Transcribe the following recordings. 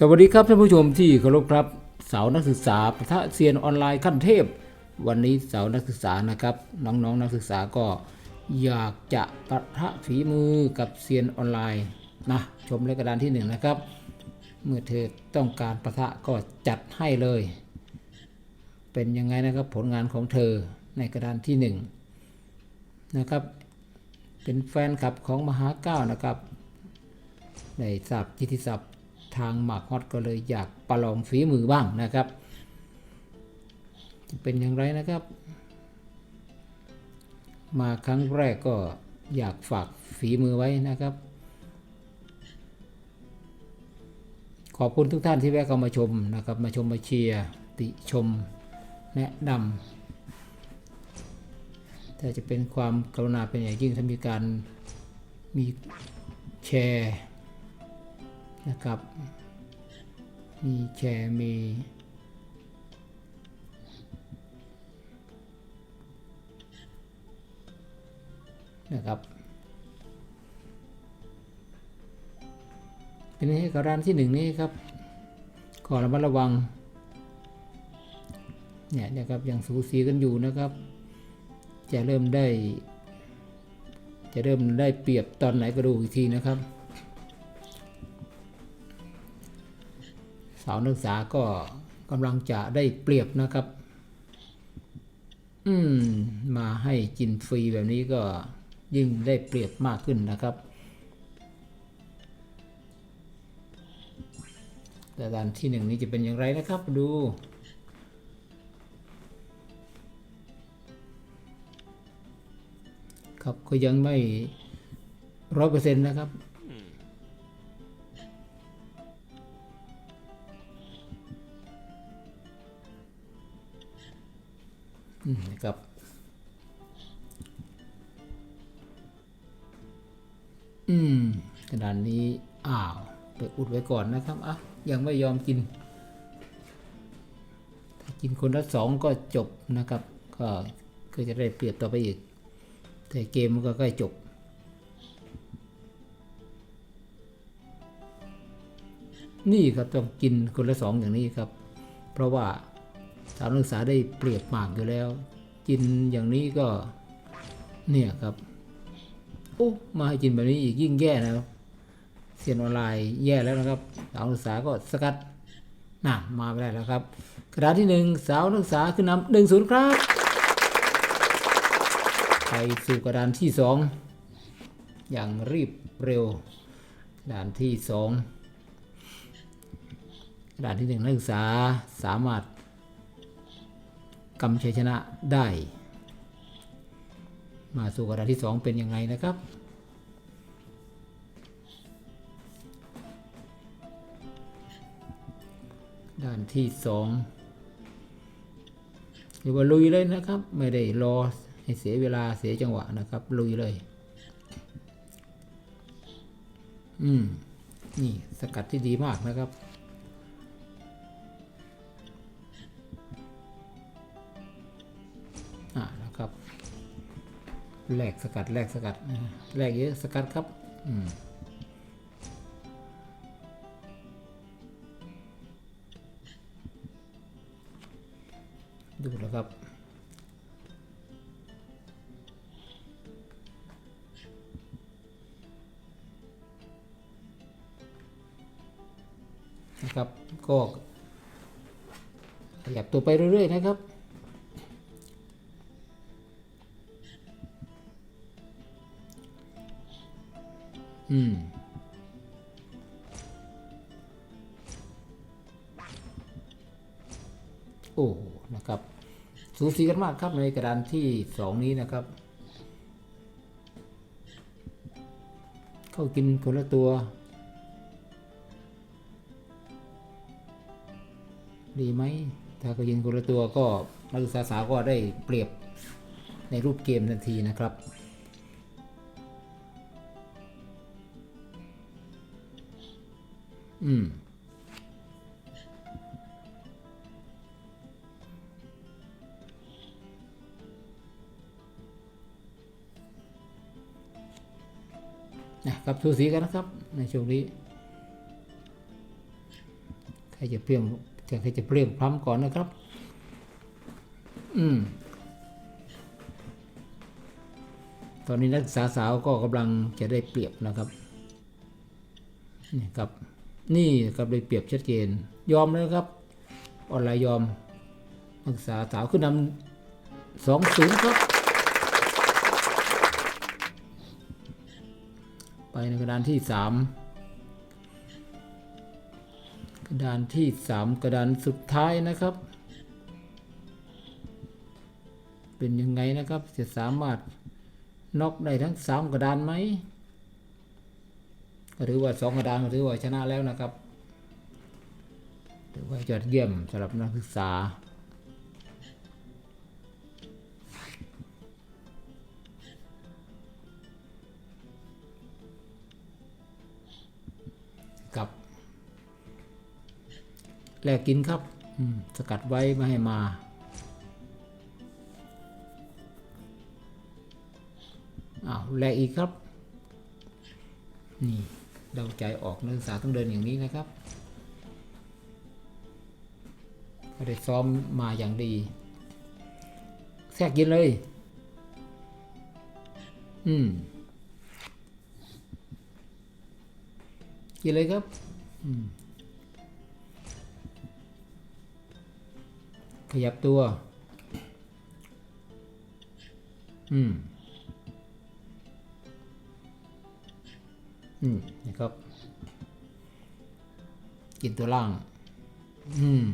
สวัสดีครับท่านผู้ชมที่เคารพครับ สาวนักศึกษาปะทะเซียนออนไลน์ขั้นเทพ วันนี้สาวนักศึกษานะครับ น้องๆนักศึกษาก็อยากจะปะทะฝีมือกับเซียนออนไลน์นะชมรายกระดานที่หนึ่งนะครับ เมื่อเธอต้องการปะทะก็จัดให้เลย เป็นยังไงนะครับผลงานของเธอในกระดานที่หนึ่งนะครับ เป็นแฟนคลับของมหาเก้านะครับได้ทราบกิติศัพท์ ทางหมากฮอตก็เลยอยากประลองฝีมือบ้างนะครับ จะเป็นอย่างไรนะครับ มาครั้งแรกก็อยากฝากฝีมือไว้นะครับ ขอบคุณทุกท่านที่แวะเข้ามาชมนะครับ มาชมมาเชียร์ติชมแนะนำแต่จะเป็นความกรุณาเป็นอย่างยิ่งถ้ามีการมีแชร์ นะครับมีแชร์มีนะครับเป็นให้กับร้านที่หนึ่งนี้ครับขอระมัดระวังเนี่ยนะครับยังสูสีกันอยู่นะครับ จะเริ่มได้ จะเริ่มได้เปรียบตอนไหนก็ดูอีกทีนะครับาวนักศึกษาก็กำลังจะได้เปรียบนะครับ อืม มาให้กินฟรีแบบนี้ก็ยิ่งได้เปรียบมากขึ้นนะครับแต่ด้านที่หนึ่งนี้จะเป็นอย่างไรนะครับดูครับก็ยังไม่ร้อยเปอร์เซ็นต์นะครับ นะครับอืมกระดานนี้อ้าวไปอุดไว้ก่อนนะครับอะยังไม่ยอมกิน ถ้ากินคนละสองก็จบนะครับ ก็ก็จะได้เปรียบต่อไปอีก แต่เกมมันก็ใกล้จบนี่ครับต้องกินคนละสองอย่างนี้ครับ เพราะว่า สาวนักศึกษาได้เปรียบมากอยู่แล้ว กินอย่างนี้ก็เนี่ยครับโอ้มาให้กินแบบนี้อีกยิ่งแย่นะครับเซียนออนไลน์แย่แล้วนะครับสาวนักศึกษาก็สกัดน่ะมาไม่ได้แล้วครับ กระดานที่หนึ่งสาวนักศึกษาขึ้นนำหนึ่งศูนย์ครับไปสู่กระดานที่สองอย่างรีบเร็วกระดานที่สองกระดานที่หนึ่งนักศึกษาสามารถ กำชัยชนะได้ มาสู่กระดานที่สองเป็นยังไงนะครับ ด้านที่สองเรียกว่าลุยเลยนะครับ ไม่ได้รอให้เสียเวลาเสียจังหวะนะครับ ลุยเลย อืม นี่สกัดที่ดีมากนะครับ ครับแลกสกัดแลกสกัดนะแลกเยอะสกัดครับอืมดูแล้วครับ นะครับ ก็ขยับตัวไปเรื่อย ๆ นะครับ อืมโอ้โหนะครับสูสีกันมากครับในกระดานที่สองนี้นะครับ เข้ากินคนละตัว ดีไหม ถ้าเขากินคนละตัวก็นักศึกษาสาวก็ได้เปรียบในรูปเกมทันทีนะครับ อืม นะครับสูสีกันนะครับ ในช่วงนี้รจะเพียงใครจะเปรี้ยงพร้ำก่อนนะครับ อืม ตอนนี้นักศึกษาสาวก็กำลังจะได้เปรียบนะครับ นี่ครับ นี่ครับได้เปรียบชัดเจนยอมเลยครับ ออนไลน์ยอมนักศึกษาสาวขึ้นนำสองศูนย์ครับ ไปในกระดานที่สามกระดานที่สามกระดานสุดท้ายนะครับ เป็นยังไงนะครับจะสามารถน็อกได้ทั้งสามกระดานไหม ก็ถือว่าสองกระดานก็ถือว่าชนะแล้วนะครับถือว่ายอดเยี่ยมสำหรับนักศึกษากับแลกกินครับสกัดไว้ไม่ให้มาอ้าวแลกอีกครับ นี่ เดาใจออกนักศึกษาต้องเดินอย่างนี้นะครับก็ได้ซ้อมมาอย่างดี แทรกกินเลย อืมกินเลยครับ ขยับตัว อืม อืมนะครับ กินตัวล่าง อืม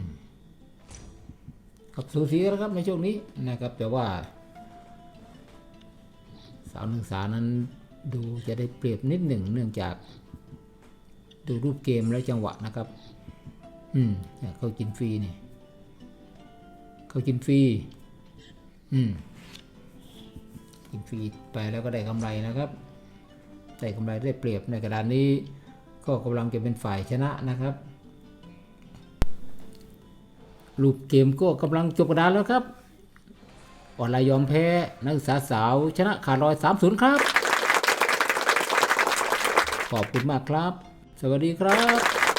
กับสูสีแล้วครับในช่วงนี้นะครับ แต่ว่า สาวหนึ่งสานั้นดูจะได้เปรียบนิดหนึ่งเนื่องจากดูรูปเกมแล้วจังหวะนะครับ อืมเนี่ยเขากินฟรีนี่เขากินฟรี อืม กินฟรีไปแล้วก็ได้กำไรนะครับ ได้กำไรได้เปรียบในกระดานนี้ ก็กำลังจะเป็นฝ่ายชนะนะครับรูปเกมก็กำลังจบกระดานแล้วครับออนไลน์ยอมแพ้นักศึกษาสาวชนะขาดลอย3-0ครับ ขอบคุณมากครับ สวัสดีครับ